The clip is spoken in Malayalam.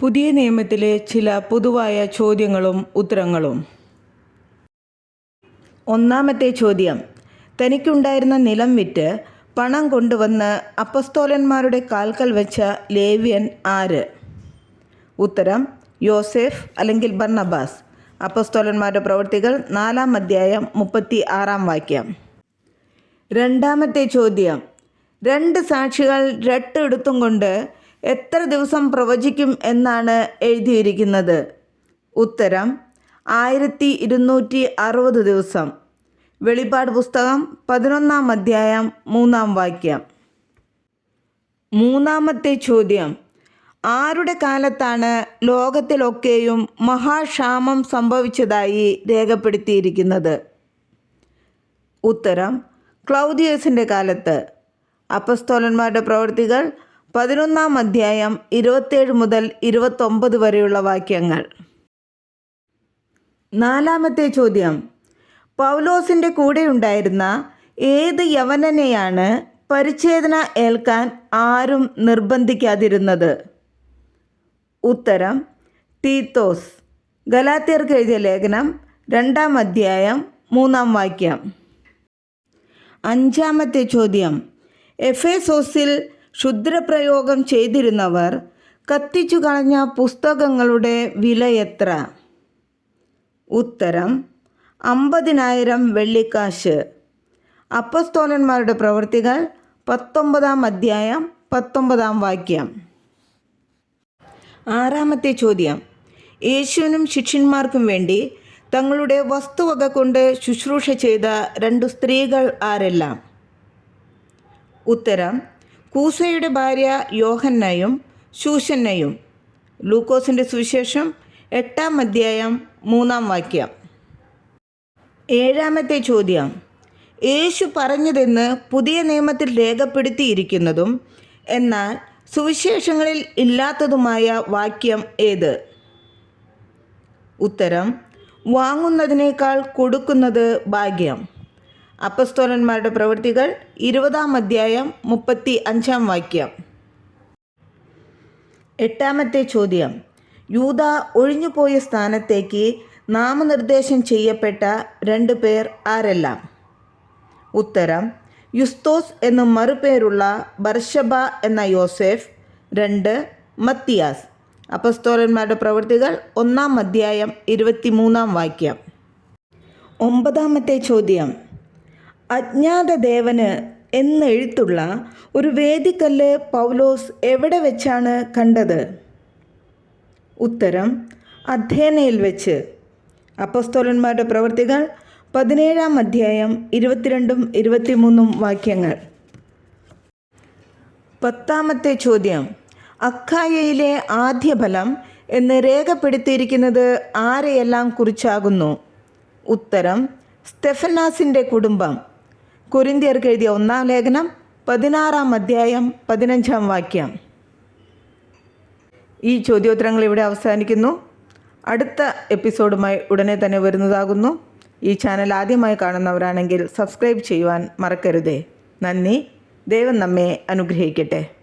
പുതിയ നിയമത്തിലെ ചില പൊതുവായ ചോദ്യങ്ങളും ഉത്തരങ്ങളും. ഒന്നാമത്തെ ചോദ്യം. തനിക്കുണ്ടായിരുന്ന നിലം വിറ്റ് പണം കൊണ്ടുവന്ന് അപ്പസ്തോലന്മാരുടെ കാൽക്കൽ വെച്ച ലേവ്യൻ ആര്? ഉത്തരം യോസെഫ് അല്ലെങ്കിൽ ബർണബാസ്. അപ്പസ്തോലന്മാരുടെ പ്രവൃത്തികൾ നാലാം അധ്യായം മുപ്പത്തി ആറാം വാക്യം. രണ്ടാമത്തെ ചോദ്യം. രണ്ട് സാക്ഷികൾ രട്ടെടുത്തും കൊണ്ട് എത്ര ദിവസം പ്രവചിക്കും എന്നാണ് എഴുതിയിരിക്കുന്നത്? ഉത്തരം ആയിരത്തി ഇരുന്നൂറ്റി അറുപത് ദിവസം. വെളിപ്പാട് പുസ്തകം പതിനൊന്നാം അധ്യായം മൂന്നാം വാക്യം. മൂന്നാമത്തെ ചോദ്യം ആരുടെ കാലത്താണ് ലോകത്തിലൊക്കെയും മഹാക്ഷാമം സംഭവിച്ചതായി രേഖപ്പെടുത്തിയിരിക്കുന്നത്? ഉത്തരം ക്ലൗദിയസിന്റെ കാലത്ത്. അപ്പസ്തോലന്മാരുടെ പ്രവൃത്തികൾ പതിനൊന്നാം അധ്യായം ഇരുപത്തേഴ് മുതൽ ഇരുപത്തൊമ്പത് വരെയുള്ള വാക്യങ്ങൾ. നാലാമത്തെ ചോദ്യം. പൗലോസിന്റെ കൂടെ ഉണ്ടായിരുന്ന ഏത് യവനനെയാണ് പരിച്ഛേദന ഏൽക്കാൻ ആരും നിർബന്ധിക്കാതിരുന്നത്? ഉത്തരം തീത്തോസ്. ഗലാത്തിയർക്ക് എഴുതിയ ലേഖനം രണ്ടാം അധ്യായം മൂന്നാം വാക്യം. അഞ്ചാമത്തെ ചോദ്യം. എഫേസോസിൽ ക്ഷുദ്രപ്രയോഗം ചെയ്തിരുന്നവർ കത്തിച്ചു കളഞ്ഞ പുസ്തകങ്ങളുടെ വില എത്ര? ഉത്തരം അമ്പതിനായിരം വെള്ളിക്കാശ്. അപ്പസ്തോലന്മാരുടെ പ്രവൃത്തികൾ പത്തൊമ്പതാം അധ്യായം പത്തൊമ്പതാം വാക്യം. ആറാമത്തെ ചോദ്യം യേശുവിനും ശിഷ്യന്മാർക്കും വേണ്ടി തങ്ങളുടെ വസ്തുവക കൊണ്ട് ശുശ്രൂഷ ചെയ്ത രണ്ടു സ്ത്രീകൾ ആരെല്ലാം? ഉത്തരം കൂസയുടെ ഭാര്യ യോഹന്നയും ശൂഷന്നയും ലൂക്കോസിന്റെ സുവിശേഷം എട്ടാം അധ്യായം മൂന്നാം വാക്യം. ഏഴാമത്തെ ചോദ്യം. യേശു പറഞ്ഞതെന്ന് പുതിയ നിയമത്തിൽ രേഖപ്പെടുത്തിയിരിക്കുന്നതും എന്നാൽ സുവിശേഷങ്ങളിൽ ഇല്ലാത്തതുമായ വാക്യം ഏത്? ഉത്തരം വാങ്ങുന്നതിനേക്കാൾ കൊടുക്കുന്നത് ഭാഗ്യം. അപ്പസ്തോലന്മാരുടെ പ്രവൃത്തികൾ ഇരുപതാം അധ്യായം മുപ്പത്തി അഞ്ചാം വാക്യം. എട്ടാമത്തെ ചോദ്യം. യൂത ഒഴിഞ്ഞുപോയ സ്ഥാനത്തേക്ക് നാമനിർദ്ദേശം ചെയ്യപ്പെട്ട രണ്ട് പേർ ആരെല്ലാം? ഉത്തരം. യുസ്തോസ് എന്ന മറുപേരുള്ള ബർഷബ എന്ന യോസെഫ്. രണ്ട്. മത്തിയാസ്. അപ്പസ്തോലന്മാരുടെ പ്രവൃത്തികൾ ഒന്നാം അധ്യായം ഇരുപത്തിമൂന്നാം വാക്യം. ഒമ്പതാമത്തെ ചോദ്യം. അജ്ഞാത ദേവന് എന്നെഴുത്തുള്ള ഒരു വേദിക്കല്ല് പൗലോസ് എവിടെ വെച്ചാണ് കണ്ടത്? ഉത്തരം അധ്യയനയിൽ വെച്ച്. അപ്പസ്തോലന്മാരുടെ പ്രവൃത്തികൾ പതിനേഴാം അധ്യായം ഇരുപത്തിരണ്ടും ഇരുപത്തിമൂന്നും വാക്യങ്ങൾ. പത്താമത്തെ ചോദ്യം. അക്കായയിലെ ആദ്യ ഫലം എന്ന് രേഖപ്പെടുത്തിയിരിക്കുന്നത് ആരെയെല്ലാം കുറിച്ചാകുന്നു? ഉത്തരം സ്റ്റെഫനാസിന്റെ കുടുംബം. കുരിന്തിയർക്ക് എഴുതിയ ഒന്നാം ലേഖനം പതിനാറാം അധ്യായം പതിനഞ്ചാം വാക്യം. ഈ ചോദ്യോത്തരങ്ങൾ ഇവിടെ അവസാനിക്കുന്നു. അടുത്ത എപ്പിസോഡുമായി ഉടനെ തന്നെ വരുന്നതാകുന്നു. ഈ ചാനൽ ആദ്യമായി കാണുന്നവരാണെങ്കിൽ സബ്സ്ക്രൈബ് ചെയ്യുവാൻ മറക്കരുതേ. നന്ദി. ദൈവം നമ്മെ അനുഗ്രഹിക്കട്ടെ.